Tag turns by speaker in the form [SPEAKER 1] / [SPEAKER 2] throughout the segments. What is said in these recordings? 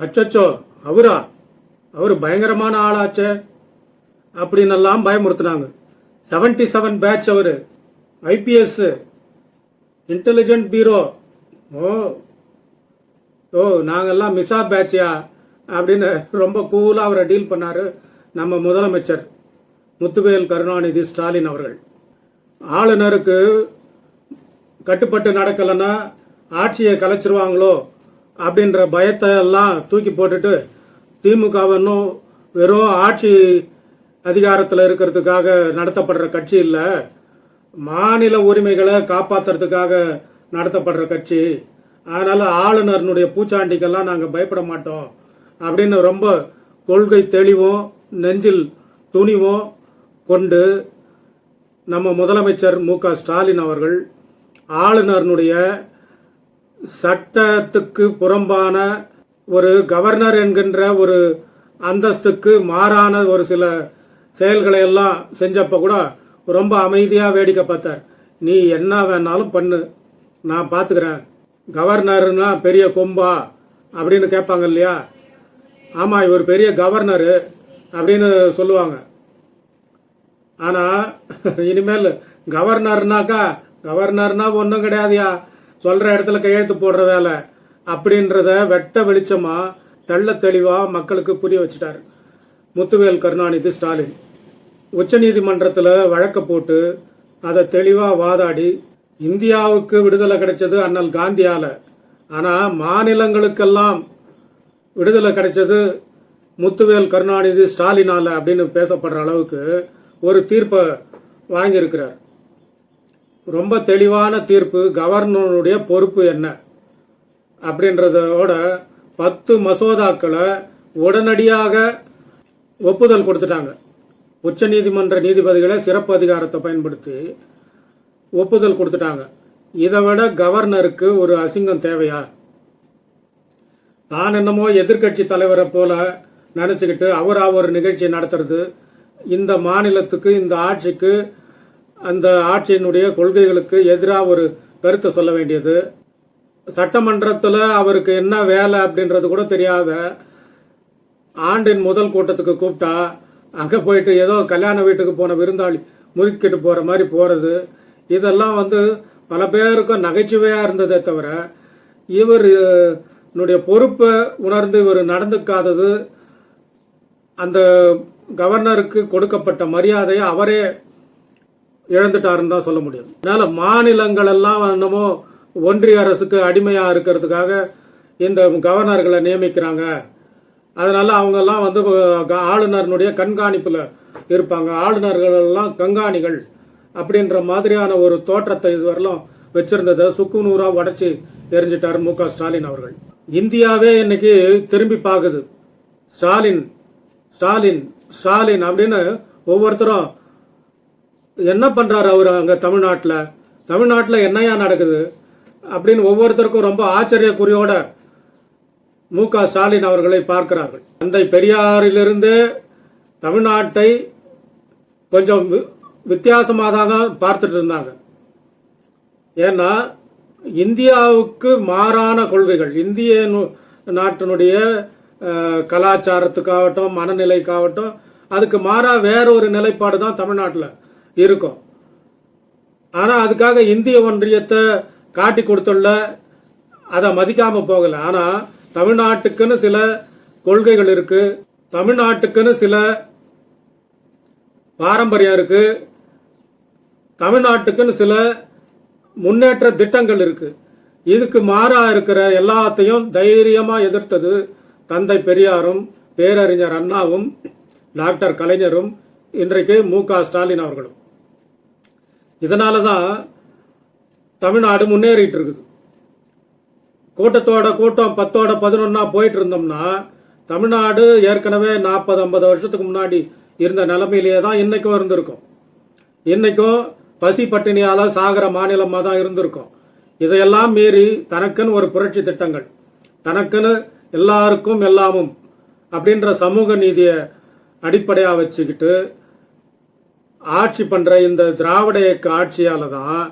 [SPEAKER 1] அச்சச்சோ அவரா? அவர் பயங்கரமான ஆளாச்சே. அப்படின்னெல்லாம் பயமுறுத்துனாங்க. 77 செவன் பேட்ச் அவர் ஐபிஎஸ் இன்டெலிஜென்ட் பீரோ ஓ ஓ நாங்கெல்லாம் மிஸ்ஸா பேட்சியா அப்படின்னு ரொம்ப கூலாக அவரை டீல் பண்ணார் நம்ம முதலமைச்சர். முத்துவேல் கருணாநிதி ஸ்டாலின் அவர்கள். ஆளுநருக்கு கட்டுப்பட்டு நடக்கலைன்னா ஆட்சியை கலைச்சிருவாங்களோ? அப்படின்ற பயத்தை எல்லாம் தூக்கி போட்டுட்டு திமுகவன்னும் வெறும் ஆட்சி அதிகாரத்தில் இருக்கிறதுக்காக நடத்தப்படுற கட்சி இல்லை. மாநில உரிமைகளை காப்பாற்றுறதுக்காக நடத்தப்படுற கட்சி. அதனால் ஆளுநர்னுடைய பூச்சாண்டிக்கெல்லாம் நாங்கள் பயப்பட மாட்டோம் அப்படின்னு ரொம்ப கொள்கை தெளிவும் நெஞ்சில் துணிவும் கொண்டு நம்ம முதலமைச்சர் மு க ஸ்டாலின் அவர்கள் ஆளுநர்னுடைய சட்டத்துக்கு புறம்பான ஒரு கவர்னர் என்கின்ற ஒரு அந்தஸ்துக்கு மாறான ஒரு சில செயல்களை எல்லாம் செஞ்சப்ப கூட ரொம்ப அமைதியாக வேடிக்கை பார்த்தார். நீ என்ன வேணாலும் பண்ணு. நான் பார்த்துக்கிறேன் கவர்னர்னா பெரிய கொம்பா அப்படின்னு கேட்பாங்க இல்லையா? ஆமாம் இவர் பெரிய கவர்னரு அப்படின்னு சொல்லுவாங்க. ஆனால் இனிமேல் கவர்னர்னாக்கா கவர்னர்னா ஒன்றும் கிடையாதுயா? சொல்கிற இடத்துல கையெழுத்து போடுற வேலை அப்படின்றத வெட்ட வெளிச்சமாக தெள்ள தெளிவாக மக்களுக்கு புரிய வச்சுட்டார். முத்துவேல் கருணாநிதி ஸ்டாலின். உச்சநீதிமன்றத்தில் வழக்க போட்டு அதை தெளிவாக வாதாடி இந்தியாவுக்கு விடுதலை கிடைச்சது அண்ணல் காந்தியால். ஆனால் மாநிலங்களுக்கெல்லாம் விடுதலை கிடைச்சது முத்துவேல் கருணாநிதி ஸ்டாலினால அப்படின்னு பேசப்படுற அளவுக்கு ஒரு தீர்ப்பை வாங்கியிருக்கிறார். ரொம்ப தெளிவான தீர்ப்பு கவர்னருடைய பொறுப்பு என்ன? அப்படின்றதோட பத்து மசோதாக்களை உடனடியாக ஒப்புதல் கொடுத்துட்டாங்க. உச்ச நீதிமன்ற நீதிபதிகளை சிறப்பு அதிகாரத்தை பயன்படுத்தி ஒப்புதல் கொடுத்துட்டாங்க. இதை விட கவர்னருக்கு ஒரு அசிங்கம் தேவையா? தான் என்னமோ எதிர்க்கட்சி தலைவரை போல நினச்சிக்கிட்டு அவரா ஒரு நிகழ்ச்சி நடத்துறது இந்த மாநிலத்துக்கு இந்த ஆட்சிக்கு அந்த ஆட்சியினுடைய கொள்கைகளுக்கு எதிராக ஒரு கருத்தை சொல்ல வேண்டியது. சட்டமன்றத்தில் அவருக்கு என்ன வேலை அப்படின்றது கூட தெரியாத ஆண்டின் முதல் கூட்டத்துக்கு கூப்பிட்டா அங்கே போயிட்டு ஏதோ கல்யாண வீட்டுக்கு போன விருந்தாளி முறுக்கிட்டு போகிற மாதிரி போகிறது இதெல்லாம் வந்து பல பேருக்கும் நகைச்சுவையாக இருந்ததே தவிர இவர் என்னுடைய பொறுப்பை உணர்ந்து இவர் நடந்துக்காதது அந்த கவர்னருக்கு கொடுக்கப்பட்ட மரியாதையை அவரே இழந்துட்டாருன்னு தான் சொல்ல முடியும். அதனால மாநிலங்கள் எல்லாம் என்னமோ ஒன்றிய அரசுக்கு அடிமையா இருக்கிறதுக்காக இந்த கவர்னர்களை நியமிக்கிறாங்க. அதனால அவங்கெல்லாம் வந்து க- ஆளுநர்னுடைய கண்காணிப்புல இருப்பாங்க. ஆளுநர்கள் எல்லாம் கண்காணிகள் அப்படின்ற மாதிரியான ஒரு தோற்றத்தை இதுவரையிலும் வச்சிருந்ததை சுக்கு உடச்சி எரிஞ்சிட்டார் மு க ஸ்டாலின் அவர்கள். இந்தியாவே இன்னைக்கு திரும்பி பார்க்குது ஸ்டாலின் ஸ்டாலின் ஸ்டாலின் அப்படின்னு ஒவ்வொருத்தரும் என்ன பண்ணுறாரு அவர் அங்கே தமிழ்நாட்டில்? தமிழ்நாட்டில் என்னையா நடக்குது? அப்படின்னு ஒவ்வொருத்தருக்கும் ரொம்ப ஆச்சரியக்குறியோட மு க ஸ்டாலின் அவர்களை பார்க்கிறார்கள். தந்தை பெரியாரிலிருந்து தமிழ்நாட்டை கொஞ்சம் வி- வித்தியாசமாக தான் பார்த்துட்டு இருந்தாங்க. ஏன்னா இந்தியாவுக்கு மாறான கொள்கைகள் இந்திய நாட்டினுடைய கலாச்சாரத்துக்காகட்டும் மனநிலைக்காகட்டும் அதுக்கு மாறாக வேற ஒரு நிலைப்பாடு தான் தமிழ்நாட்டில். இருக்கும். ஆனால் அதுக்காக இந்திய ஒன்றியத்தை காட்டி கொடுத்துள்ள அதை மதிக்காமல் போகலை. ஆனால் தமிழ்நாட்டுக்குன்னு சில கொள்கைகள் இருக்குது தமிழ்நாட்டுக்குன்னு சில பாரம்பரியம் இருக்குது தமிழ்நாட்டுக்குன்னு சில முன்னேற்ற திட்டங்கள் இருக்குது இதுக்கு மாறா இருக்கிற எல்லாத்தையும் தைரியமாக எதிர்த்தது தந்தை பெரியாரும் பேரறிஞர் அண்ணாவும் டாக்டர் கலைஞரும் இன்றைக்கு மு க ஸ்டாலின் அவர்களும். இதனால தான் தமிழ்நாடு முன்னேறிட்டு இருக்குது கூட்டத்தோட கூட்டம் பத்தோட பதினொன்னா போயிட்டு இருந்தோம்னா தமிழ்நாடு ஏற்கனவே நாற்பது ஐம்பது வருஷத்துக்கு முன்னாடி இருந்த நிலைமையிலேயே தான் இன்னைக்கும் இருந்திருக்கும். இன்னைக்கும் பசி பட்டினியால் சாகிற மாநிலமாக தான் இருந்திருக்கும். இதையெல்லாம் மீறி தனக்குன்னு ஒரு புரட்சி திட்டங்கள் தனக்குன்னு எல்லாருக்கும் எல்லாமும் அப்படின்ற சமூக நீதியை அடிப்படையாக வச்சுக்கிட்டு ஆட்சி பண்ணுற இந்த திராவிட இயக்க ஆட்சியால் தான்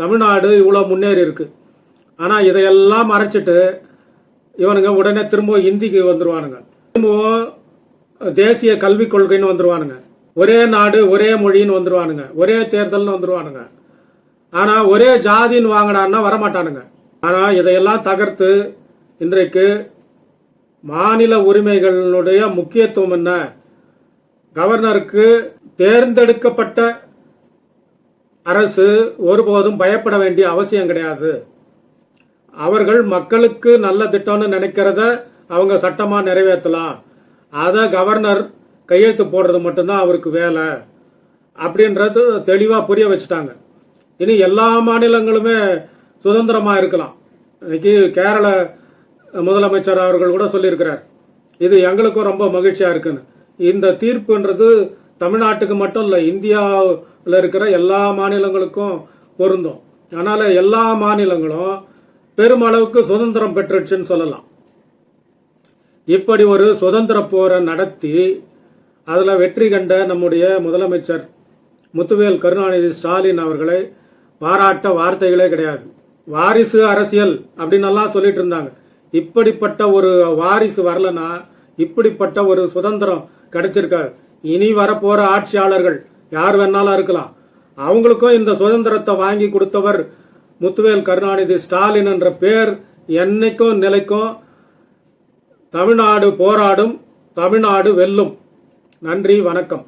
[SPEAKER 1] தமிழ்நாடு இவ்வளோ முன்னேறி இருக்கு. ஆனால் இதையெல்லாம் மறைச்சிட்டு இவனுங்க உடனே திரும்ப இந்திக்கு வந்துருவானுங்க. திரும்பவும் தேசிய கல்விக் கொள்கைன்னு வந்துருவானுங்க. ஒரே நாடு ஒரே மொழின்னு வந்துடுவானுங்க ஒரே தேர்தல்னு வந்துருவானுங்க. ஆனால் ஒரே ஜாதின்னு வாங்கினான்னா வரமாட்டானுங்க. ஆனால் இதையெல்லாம் தகர்த்து இன்றைக்கு மாநில உரிமைகளினுடைய முக்கியத்துவம் என்ன? கவர்னருக்கு தேர்ந்தெடுக்கப்பட்ட அரசு ஒருபோதும் பயப்பட வேண்டிய அவசியம் கிடையாது. அவர்கள் மக்களுக்கு நல்ல திட்டம்னு நினைக்கிறத அவங்க சட்டமாக நிறைவேற்றலாம். அதை கவர்னர் கையெழுத்து போடுறது மட்டும்தான் அவருக்கு வேலை. அப்படின்றது தெளிவாக புரிய வச்சுட்டாங்க. இனி எல்லா மாநிலங்களுமே சுதந்திரமாக இருக்கலாம். இன்னைக்கு கேரள முதலமைச்சர் அவர்கள் கூட சொல்லியிருக்கிறார். இது எங்களுக்கும் ரொம்ப மகிழ்ச்சியாக இருக்குன்னு. இந்த தீர்ப்புன்றது தமிழ்நாட்டுக்கு மட்டும் இல்லை இந்தியாவில் இருக்கிற எல்லா மாநிலங்களுக்கும் பொருந்தும். அதனால் எல்லா மாநிலங்களும் பெருமளவுக்கு சுதந்திரம் பெற்றுச்சுன்னு சொல்லலாம். இப்படி ஒரு சுதந்திர போரை நடத்தி அதில் வெற்றி கண்ட நம்முடைய முதலமைச்சர் முத்துவேல் கருணாநிதி ஸ்டாலின் அவர்களை பாராட்ட வார்த்தைகளே கிடையாது. வாரிசு அரசியல் அப்படின்னெல்லாம் சொல்லிட்டு இருந்தாங்க. இப்படிப்பட்ட ஒரு வாரிசு வரலன்னா இப்படிப்பட்ட ஒரு சுதந்திரம் கிடைச்சிருக்காது. இனி வரப்போற ஆட்சியாளர்கள் யார் வேணாலும் இருக்கலாம். அவங்களுக்கும் இந்த சுதந்திரத்தை வாங்கி கொடுத்தவர் முத்துவேல் கருணாநிதி ஸ்டாலின் என்ற பேர் என்னைக்கும் நிலைக்கும் தமிழ்நாடு போராடும் தமிழ்நாடு வெல்லும். நன்றி வணக்கம்.